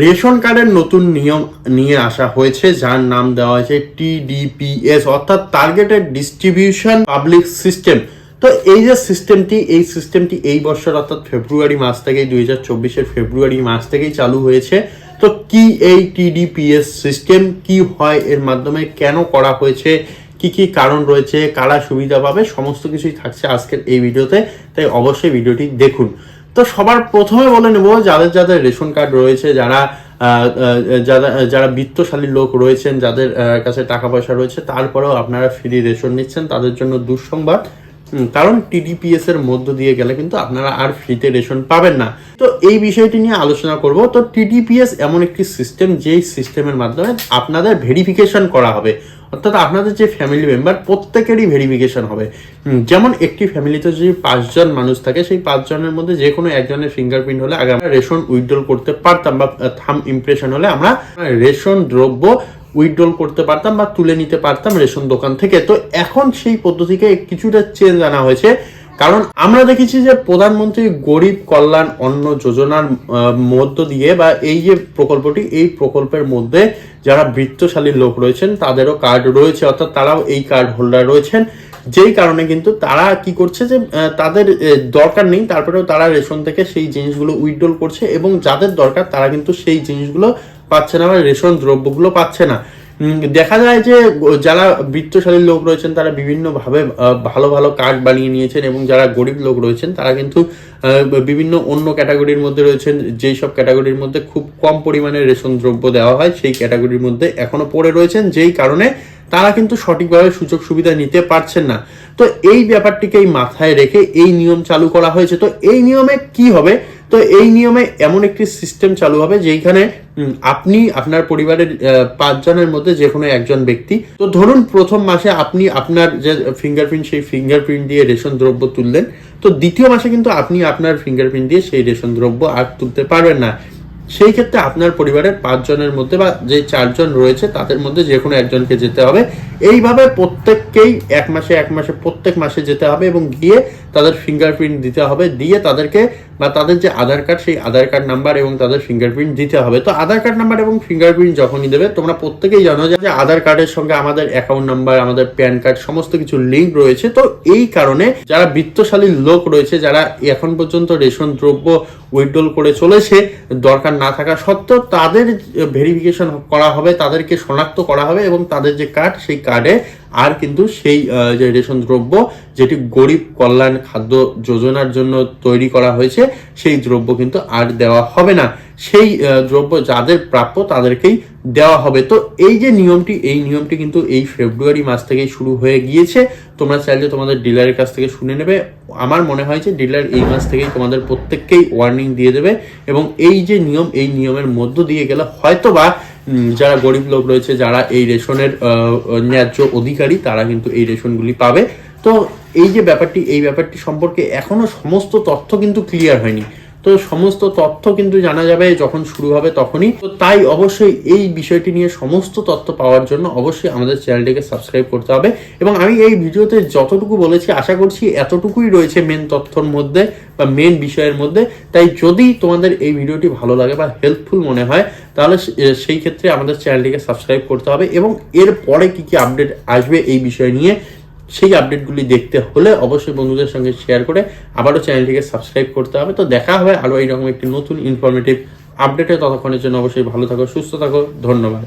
Ration কার্ডের নতুন নিয়ম নিয়ে আসা হয়েছে, যার নাম দেওয়া হয়েছে টিডিপিএস অর্থাৎ টার্গেটেড ডিস্ট্রিবিউশন পাবলিক সিস্টেম তো এই যে সিস্টেমটি এই সিস্টেমটি এই বছর, অর্থাৎ ফেব্রুয়ারি মাস থেকেই, দুই হাজার চব্বিশের ফেব্রুয়ারি মাস থেকেই চালু হয়েছে। তো কি এই টিডিপিএস সিস্টেম কি হয়, এর মাধ্যমে কেন করা হয়েছে, কি কি কারণ রয়েছে, কারা সুবিধা পাবে, সমস্ত কিছুই থাকছে আজকের এই ভিডিওতে। তাই অবশ্যই ভিডিওটি দেখুন। তো সবার প্রথমে বলে নেব যাদের যাদের রেশন কার্ড রয়েছে, যারা যারা যারা বিত্তশালী লোক রয়েছেন, যাদের কাছে টাকা পয়সা রয়েছে, তারপরেও আপনারা ফ্রি রেশন নিচ্ছেন, তাদের জন্য দুঃসংবাদ। কারণ টিডিপিএস এর মধ্য দিয়ে গেলে কিন্তু আপনারা আর ফ্রিতে রেশন পাবেন না। তো এই বিষয়টি নিয়ে আলোচনা করব। তো টিডিপিএস এমন একটি সিস্টেম যেই সিস্টেমের মাধ্যমে আপনাদের ভেরিফিকেশন করা হবে। অর্থাৎ আপনাদের যে ফ্যামিলি মেম্বার প্রত্যেকেরই ভেরিফিকেশন হবে। যেমন একটি ফ্যামিলিতে যদি পাঁচজন মানুষ থাকে, সেই পাঁচজনের মধ্যে যে কোনো একজনের ফিঙ্গারপ্রিন্ট হলে আগে আমরা রেশন উইথড্রল করতে পারতাম বা থাম ইমপ্রেশন হলে আমরা রেশন দ্রব্য উইথড্রল করতে পারতাম বা তুলে নিতে পারতাম রেশন দোকান থেকে। তো এখন সেই পদ্ধতিকে কিছুটা চেঞ্জ আনা হয়েছে। কারণ আমরা দেখেছি যে প্রধানমন্ত্রী গরিব কল্যাণ অন্ন যোজনার মধ্য দিয়ে বা এই যে প্রকল্পটি, এই প্রকল্পের মধ্যে যারা বৃত্তশালী লোক রয়েছেন, তাদেরও কার্ড রয়েছে, অর্থাৎ তারাও এই কার্ড হোল্ডার রয়েছেন। যেই কারণে কিন্তু তারা কি করছে যে তাদের দরকার নেই, তারপরেও তারা রেশন থেকে সেই জিনিসগুলো উইথড্রল করছে এবং যাদের দরকার, তারা কিন্তু সেই জিনিসগুলো পাচ্ছে না বা রেশন দ্রব্যগুলো পাচ্ছে না। দেখা যায় যে যারা বৃত্তশালী লোক রয়েছেন, তারা বিভিন্নভাবে ভালো ভালো কার্ড বানিয়ে নিয়েছেন এবং যারা গরিব লোক রয়েছেন, তারা কিন্তু বিভিন্ন অন্য ক্যাটাগরির মধ্যে রয়েছেন, যেই সব ক্যাটাগরির মধ্যে খুব কম পরিমাণে রেশন দ্রব্য দেওয়া হয়, সেই ক্যাটাগরির মধ্যে এখনও পড়ে রয়েছেন, যেই কারণে তারা কিন্তু সঠিকভাবে সুযোগ সুবিধা নিতে পারছেন না। তো এই ব্যাপারটিকেই মাথায় রেখে এই নিয়ম চালু করা হয়েছে। তো এই নিয়মে কি হবে? তো এই নিয়মে এমন একটি সিস্টেম চালু হবে যেখানে আপনি আপনার পরিবারের পাঁচ পাঁচজনের মধ্যে যে কোনো একজন ব্যক্তি, তো ধরুন প্রথম মাসে আপনি আপনার যে ফিঙ্গারপ্রিন্ট সেই ফিঙ্গারপ্রিন্ট দিয়ে রেশন দ্রব্য তুললেন, তো দ্বিতীয় মাসে কিন্তু আপনি আপনার ফিঙ্গারপ্রিন্ট দিয়ে সেই রেশন দ্রব্য আর তুলতে পারবেন না। সেই ক্ষেত্রে আপনার পরিবারের পাঁচজনের মধ্যে বা যে চারজন রয়েছে, তাদের মধ্যে যে কোনো একজনকে যেতে হবে। এইভাবে প্রত্যেককেই এক মাসে এক মাসে, প্রত্যেক মাসে যেতে হবে এবং গিয়ে তাদের ফিঙ্গারপ্রিন্ট দিতে হবে। দিয়ে তাদেরকে বা তাদের যে আধার কার্ড, সেই আধার কার্ড নাম্বার এবং তাদের ফিঙ্গারপ্রিন্ট দিতে হবে। তো আধার কার্ড নাম্বার এবং ফিঙ্গারপ্রিন্ট যখনই দেবে, তোমরা প্রত্যেকেই জানো যে আধার কার্ডের সঙ্গে আমাদের অ্যাকাউন্ট নাম্বার আমাদের প্যান কার্ড সমস্ত কিছু লিঙ্ক রয়েছে। তো এই কারণে যারা বিত্তশালী লোক রয়েছে, যারা এখন পর্যন্ত রেশন দ্রব্য উইথড্রল করে চলেছে, দরকার না থাকা সত্ত্বেও তাদের ভেরিফিকেশন করা হবে, তাদেরকে শনাক্ত করা হবে এবং তাদের যে কার্ড সেই কার্ডে আর কিন্তু সেই যে রেশন দ্রব্য যেটি গরিব কল্যাণ খাদ্য যোজনার জন্য তৈরি করা হয়েছে, সেই দ্রব্য কিন্তু আর দেওয়া হবে না। সেই দ্রব্য যাদের প্রাপ্য তাদেরকেই দেওয়া হবে। তো এই যে নিয়মটি, এই নিয়মটি কিন্তু এই ফেব্রুয়ারি মাস থেকেই শুরু হয়ে গিয়েছে। তোমরা চাইলে তোমাদের ডিলারের কাছ থেকে শুনে নেবে। আমার মনে হয় যে ডিলার এই মাস থেকেই তোমাদের প্রত্যেককেই ওয়ার্নিং দিয়ে দেবে এবং এই যে নিয়ম, এই নিয়মের মধ্য দিয়ে গেলে হয়তো বা যারা গরিব লোক রয়েছে, যারা এই রেশনের ন্যায্য অধিকারী, তারা কিন্তু এই রেশনগুলি পাবে। তো এই যে ব্যাপারটি, এই ব্যাপারটি সম্পর্কে এখনও সমস্ত তথ্য কিন্তু ক্লিয়ার হয়নি। তো সমস্ত তথ্য কিন্তু জানা যাবে যখন শুরু হবে তখনই। তো তাই অবশ্যই এই বিষয়টি নিয়ে সমস্ত তথ্য পাওয়ার জন্য অবশ্যই আমাদের চ্যানেলটিকে সাবস্ক্রাইব করতে হবে। এবং আমি এই ভিডিওতে যতটুকু বলেছি, আশা করছি এতটুকুই রয়েছে মেন তথ্যর মধ্যে বা মেন বিষয়ের মধ্যে। তাই যদি তোমাদের এই ভিডিওটি ভালো লাগে বা হেল্পফুল মনে হয়, তাহলে সেই ক্ষেত্রে আমাদের চ্যানেলটিকে সাবস্ক্রাইব করতে হবে। এবং এর পরে কি কি আপডেট আসবে এই বিষয় নিয়ে সেই আপডেটগুলি দেখতে হলে অবশ্যই বন্ধুদের সঙ্গে শেয়ার করে আবারও চ্যানেলটিকে সাবস্ক্রাইব করতে হবে। তো দেখা হবে আরও এইরকম একটি নতুন ইনফরমেটিভ আপডেটে ততক্ষণের জন্য অবশ্যই ভালো থাকো, সুস্থ থাকো, ধন্যবাদ।